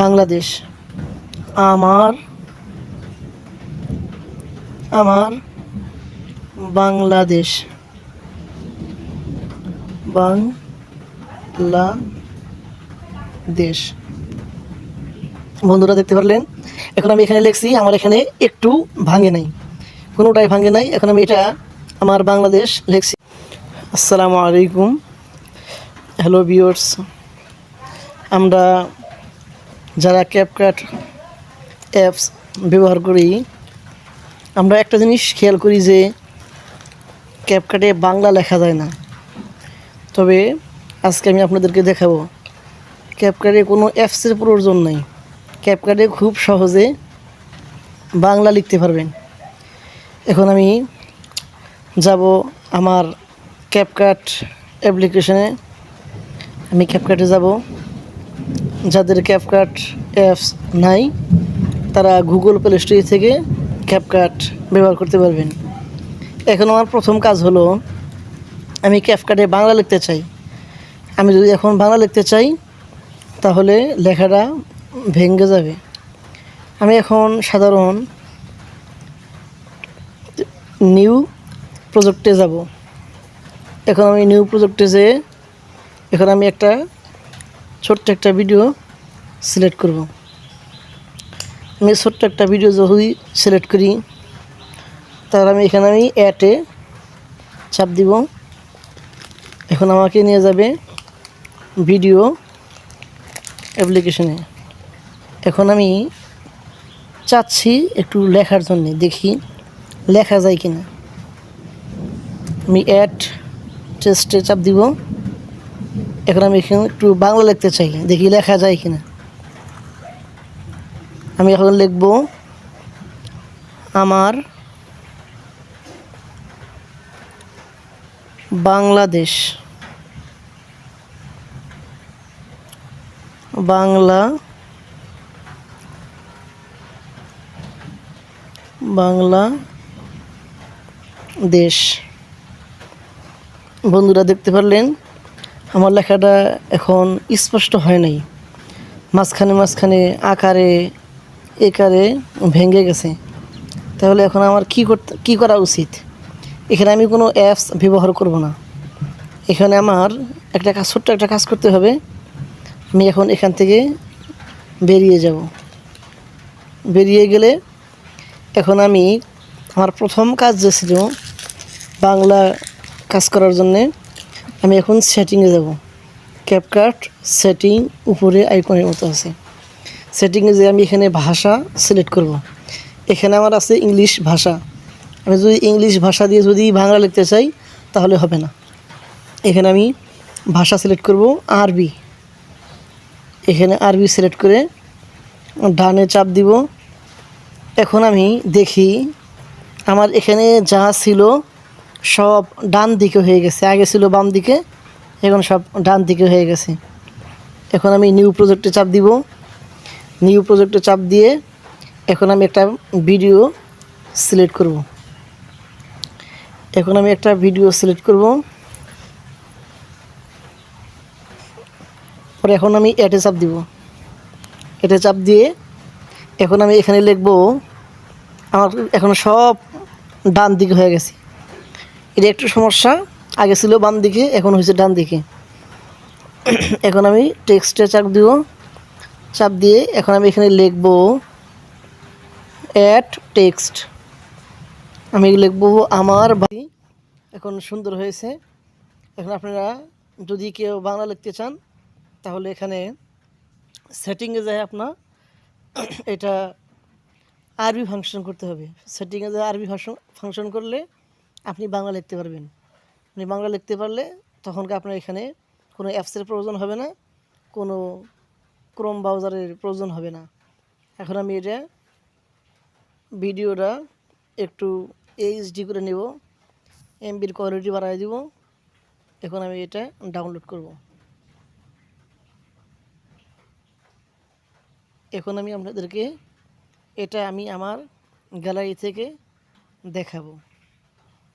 বাংলাদেশ। আমার আমার বাংলাদেশ। বাংলাদেশ। বন্ধুরা, দেখতে পারলেন? এখন আমি এখানে লিখছি, আমার এখানে একটু ভাঙে নাই। কোনোটাই ভাঙে নাই। এখন আমি এটা আমার বাংলাদেশ লিখছি। আসসালামু আলাইকুম। হ্যালো ভিউয়ার্স আমরা যারা ক্যাপকাট অ্যাপস ব্যবহার করি, আমরা একটা জিনিস খেয়াল করি যে ক্যাপকাটে বাংলা লেখা যায় না। তবে আজকে আমি আপনাদেরকে দেখাবো ক্যাপকাটে কোনো অ্যাপসের প্রয়োজন নেই। ক্যাপকাটে খুব সহজে বাংলা লিখতে পারবেন। এখন আমি যাব আমার ক্যাপকাট অ্যাপ্লিকেশনে আমি ক্যাপকাটে যাব। যাদের ক্যাপকাট অ্যাপস নাই, তারা গুগল প্লে স্টোর থেকে ক্যাপকাট ব্যবহার করতে পারবেন। এখন আমার প্রথম কাজ হলো, আমি ক্যাপকাটে বাংলা লিখতে চাই। আমি যদি এখন বাংলা লিখতে চাই, তাহলে লেখাটা ভেঙে যাবে। আমি এখন সাধারণ নিউ প্রজেক্টে যাব। এখন আমি নিউ প্রজেক্টে যেয়ে, এখন আমি একটা ছোট্ট একটা ভিডিও সিলেক্ট করব। আমি ছোট্ট একটা ভিডিও যদি সিলেক্ট করি, তাহলে আমি এখানে আমি অ্যাটে চাপ দিব। এখন আমাকে নিয়ে যাবে ভিডিও অ্যাপ্লিকেশনে এখন আমি চাচ্ছি একটু লেখার জন্য, দেখি লেখা যায় কিনা। আমি অ্যাড টেস্টে চাপ দিব। এখন আমি এখানে একটু বাংলা লিখতে চাই, দেখি লেখা যায় কিনা। আমি এখন লিখব, আমার বাংলাদেশ। বাংলা বাংলা দেশ। বন্ধুরা দেখতে পারলেন? আমার লেখাটা এখন স্পষ্ট হয় নাই। মাঝখানে মাঝখানে আকারে, একারে ভেঙে গেছে। তাহলে এখন আমার কি করতে, কী করা উচিত? এখানে আমি কোনো অ্যাপস ব্যবহার করব না। এখানে আমার একটা কাজ, ছোট্ট একটা কাজ করতে হবে। আমি এখন এখান থেকে বেরিয়ে যাব। বেরিয়ে গেলে এখন আমি আমার প্রথম কাজ যে ছিল বাংলা কাজ করার জন্যে আমি এখন সেটিংয়ে যাব। ক্যাপকাট সেটিং উপরে আইকনের মতো আছে। সেটিংয়ে যে আমি এখানে ভাষা সিলেক্ট করব। এখানে আমার আছে ইংলিশ ভাষা। আমি যদি ইংলিশ ভাষা দিয়ে যদি বাংলা লিখতে চাই, তাহলে হবে না। এখানে আমি ভাষা সিলেক্ট করব আরবি এখানে আরবি সিলেক্ট করে ডানে চাপ দিব। এখন আমি দেখি আমার এখানে যা ছিল সব ডান দিকে হয়ে গেছে। আগে ছিল বাম দিকে, এখন সব ডান দিকে হয়ে গেছে। এখন আমি নিউ প্রজেক্টে চাপ দিব। নিউ প্রজেক্টে চাপ দিয়ে এখন আমি একটা ভিডিও সিলেক্ট করব। এখন আমি একটা ভিডিও সিলেক্ট করব। পরে এখন আমি এটে চাপ দিব। এটে চাপ দিয়ে এখন আমি এখানে লিখব, আমার এখন সব ডান দিকে হয়ে গেছে। এটা একটু সমস্যা। আগে ছিল বাম দিকে, এখন হয়েছে ডান দিকে। এখন আমি টেক্সটে চাপ দিব। চাপ দিয়ে এখন আমি এখানে লিখব অ্যাট টেক্সট আমি লিখব আমার বাড়ি এখন সুন্দর হয়েছে। এখন আপনারা যদি কেউ বাংলা লিখতে চান, তাহলে এখানে সেটিংয়ে যায় আপনার। এটা আরবি ফাংশন করতে হবে। সেটিংয়ে যায় আরবি ফাংশন করলে আপনি বাংলা লিখতে পারবেন। আপনি বাংলা লিখতে পারলে তখনকে আপনার এখানে কোনো অ্যাপসের প্রয়োজন হবে না, কোনো ক্রোম ব্রাউজারের প্রয়োজন হবে না। এখন আমি এটা ভিডিওটা একটু এইচডি করে নেব এমবির কোয়ালিটি বাড়াই দিব। এখন আমি এটা ডাউনলোড করব। এখন আমি আপনাদেরকে এটা আমি আমার গ্যালারি থেকে দেখাবো।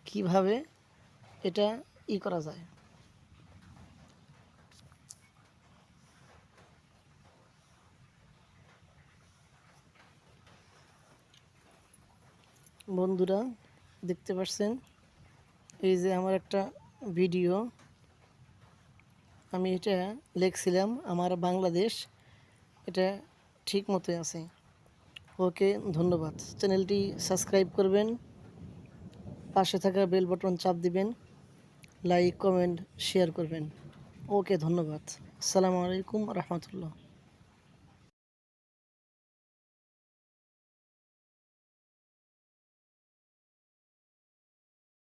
কীভাবে এটা ই করা যায়? বন্ধুরা, দেখতে পাচ্ছেন? এই যে আমার একটা ভিডিও। আমি এটা লিখছিলাম, আমার বাংলাদেশ এটা ঠিক মতোই আছে। ওকে, ধন্যবাদ। চ্যানেলটি সাবস্ক্রাইব করবেন। পাশে থাকা বেল বটন চাপ দিবেন লাইক কমেন্ট শেয়ার করবেন। ওকে, ধন্যবাদ। আসসালামু আলাইকুম, রহমতুল্লাহ।